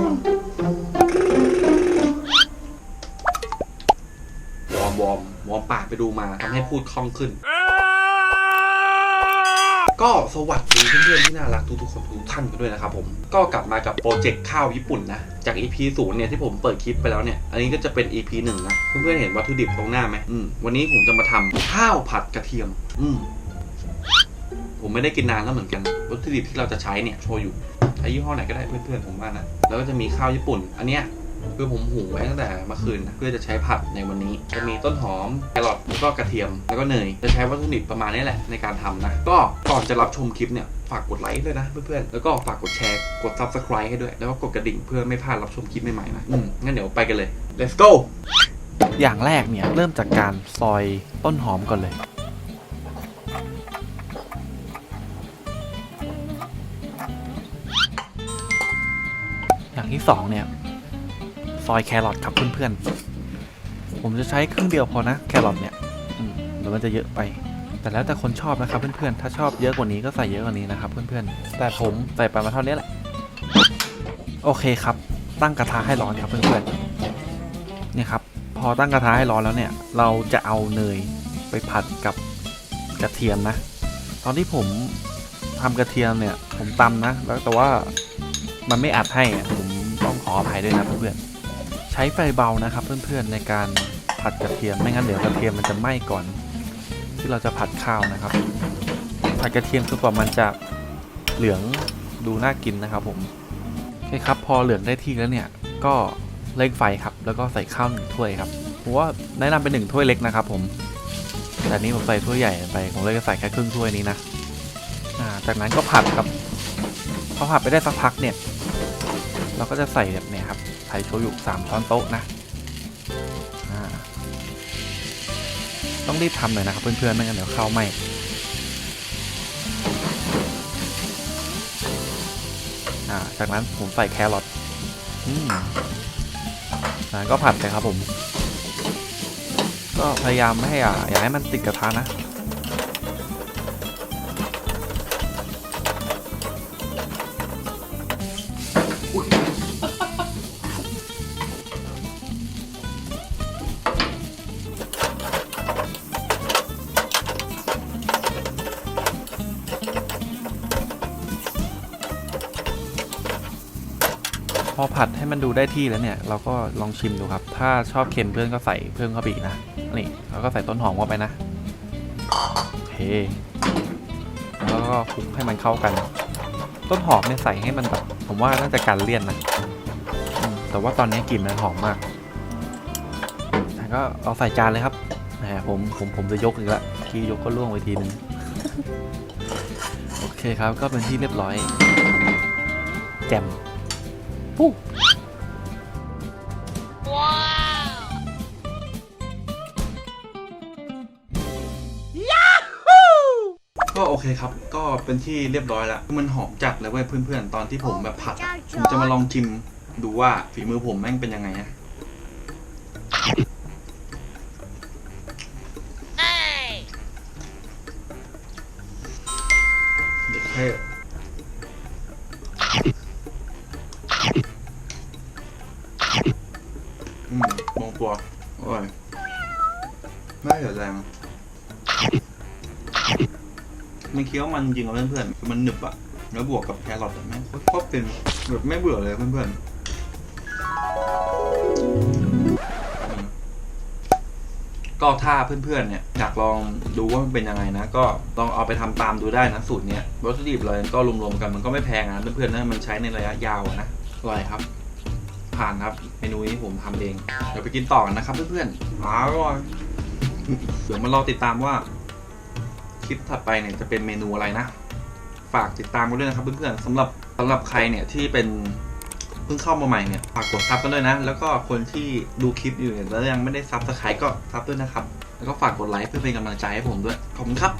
วอร์มวอร์มวอร์มปากไปดูมาทำให้พูดคล่องขึ้น ก็สวัสดีเพื่อนๆที่น่ารักทุกๆคนทุกท่านกันด้วยนะครับผมก็กลับมากับโปรเจกต์ข้าวญี่ปุ่นนะ จาก EP ศูนย์เนี่ยที่ผมเปิดคลิปไปแล้วเนี่ย อันนี้ก็จะเป็น EP หนึ่งนะ เพื่อนๆเห็นวัตถุดิบตรงหน้าไหมอืมวันนี้ผมจะมาทำข้าวผัดกระเทียม อืมผมไม่ได้กินนานแล้วเหมือนกัน วัตถุดิบที่เราจะใช้เนี่ยโชยุ ช้ยี่ห้อไหนก็ได้เพื่อนๆผมว่านะ แล้วก็จะมีข้าวญี่ปุ่น อันเนี้ยคือผมหุงไว้ตั้งแต่เมื่อคืน เพื่อจะใช้ผัดในวันนี้ จะมีต้นหอมแครอทแล้วก็กระเทียม แล้วก็เนย จะใช้วัตถุดิบประมาณนี้แหละในการทำนะ ก็ก่อนจะรับชมคลิปเนี่ย ฝากกดไลค์ด้วยนะเพื่อนๆ แล้วก็ฝากกดแชร์ กด subscribe ให้ด้วย แล้วก็กดกระดิ่งเพื่อไม่พลาดรับชมคลิปใหม่ๆนะ อืม งั้นเดี๋ยวไปกันเลย let's go อย่างแรกเนี่ยเริ่มจากการซอยต้นหอมก่อนเลย อย่างที่สองเนี่ย ซอยแครอทครับเพื่อนๆ ผมจะใช้ครึ่งเดียวพอนะแครอทเนี่ยอืมเดี๋ยวมันจะเยอะไป แต่แล้วแต่คนชอบนะครับเพื่อนๆ ถ้าชอบเยอะกว่านี้ก็ใส่เยอะกว่านี้นะครับเพื่อนๆ แต่ผมใส่ไปมาเท่านี้แหละ โอเคครับ ตั้งกระทะให้ร้อนครับเพื่อนๆเนี่ยครับ พอตั้งกระทะให้ร้อนแล้วเนี่ย เราจะเอาเนยไปผัดกับกระเทียมนะ ตอนที่ผมทำกระเทียมเนี่ย ผมตำนะ แล้วแต่ว่ามันไม่อัดให้ อองขออภัยด้วยนะเพื่อนๆ ใช้ไฟเบานะครับ เพื่อนๆในการผัดกระเทียมไม่งั้นเดี๋ยวกระเทียมมันจะไหม้ก่อน ที่เราจะผัดข้าวนะครับ ผัดกระเทียมจนกว่ามันจะเหลืองดูน่ากินนะครับผมโอเคครับพอเหลืองได้ที่แล้วเนี่ยก็เร่งไฟครับ แล้วก็ใส่ข้าวหนึ่งถ้วยครับผมว่าแนะนำเป็นหนึ่งถ้วยเล็กนะครับ ผมแต่นี้ผมใส่ถ้วยใหญ่ไปผมเลยจะใส่แค่ครึ่งถ้วยนี้นะจากนั้นก็ผัดครับพอผัดไปได้สักพักเนี่ย เราก็จะใส่แบบเนี่ยครับใส่โชยุสามช้อนโต๊ะนะต้องรีบทำหน่อยนะครับเพื่อนๆไม่งั้นเดี๋ยวข้าวไหม้อ่าจากนั้นผมใส่แครอทอก็ผัดไปครับผม ก็พยายามไม่ให้อะอย่าให้มันติดกระทะนะ อผัดให้มันดูได้ที่แล้วเนี่ย เราก็ลองชิมดูครับ ถ้าชอบเค็มเพื่อนก็ใส่เพิ่มเข้าไปอีกนะ นี่แล้วก็ใส่ต้นหอมเข้าไปนะโอเคแล้วก็คลุกให้มันเข้ากัน ต้นหอมเนี่ยใส่ให้มันแบบผมว่าน่าจะกันเลี่ยนนะแต่ว่าตอนนี้กลิ่นมันหอมมากแต่ก็เอาใส่จานเลยครับแหมผมผมผมจะยกอีกแล้วทียกก็ล่วงไปทีนึงโอเคครับก็เป็นที่เรียบร้อย แจ่ม ปุ๊บก็โอเคครับ ก็เป็นที่เรียบร้อยแล้วมันหอมจัดเลยเว้ยเพื่อนๆ ตอนที่ผมแบบผัดอะผมจะมาลองชิมดูว่าฝีมือผมแม่งเป็นยังไงนะเด็ดเท่ มมองตัวอร่อยไม่เสียแรงมันเคี้ยวมันจริงกับเพื่อนๆคือมันหนึบอะแล้วบวกกับแครอทอะแม่งโคตรเป็นแบบไม่เบื่อเลยเพื่อนๆก็ถ้าเพื่อนๆ เนี่ยอยากลองดูว่ามันเป็นยังไงนะ ก็ลองเอาไปทำตามดูได้นะสูตรเนี้ยวัตถุดิบอะไรก็รวมๆกันมันก็ไม่แพงนะเพื่อนๆนะมันใช้ในระยะยาวนะอร่อยครับ ผ่านครับ เมนูนี้ผมทำเอง เดี๋ยวไปกินต่อกันนะครับเพื่อนๆอร่อยเดี๋ยวมารอติดตามว่า คลิปถัดไปเนี่ยจะเป็นเมนูอะไรนะ ฝากติดตามกันด้วยนะครับเพื่อนๆสำหรับสำหรับใครเนี่ยที่เป็นเพิ่งเข้ามาใหม่เนี่ยฝากกดซับกันด้วยนะ แล้วก็คนที่ดูคลิปอยู่เนี่ยแล้วยังไม่ได้ซับสไครต์ก็ซับด้วยนะครับ แล้วก็ฝากกดไลค์เพื่อเป็นกำลังใจให้ผมด้วย ขอบคุณครับ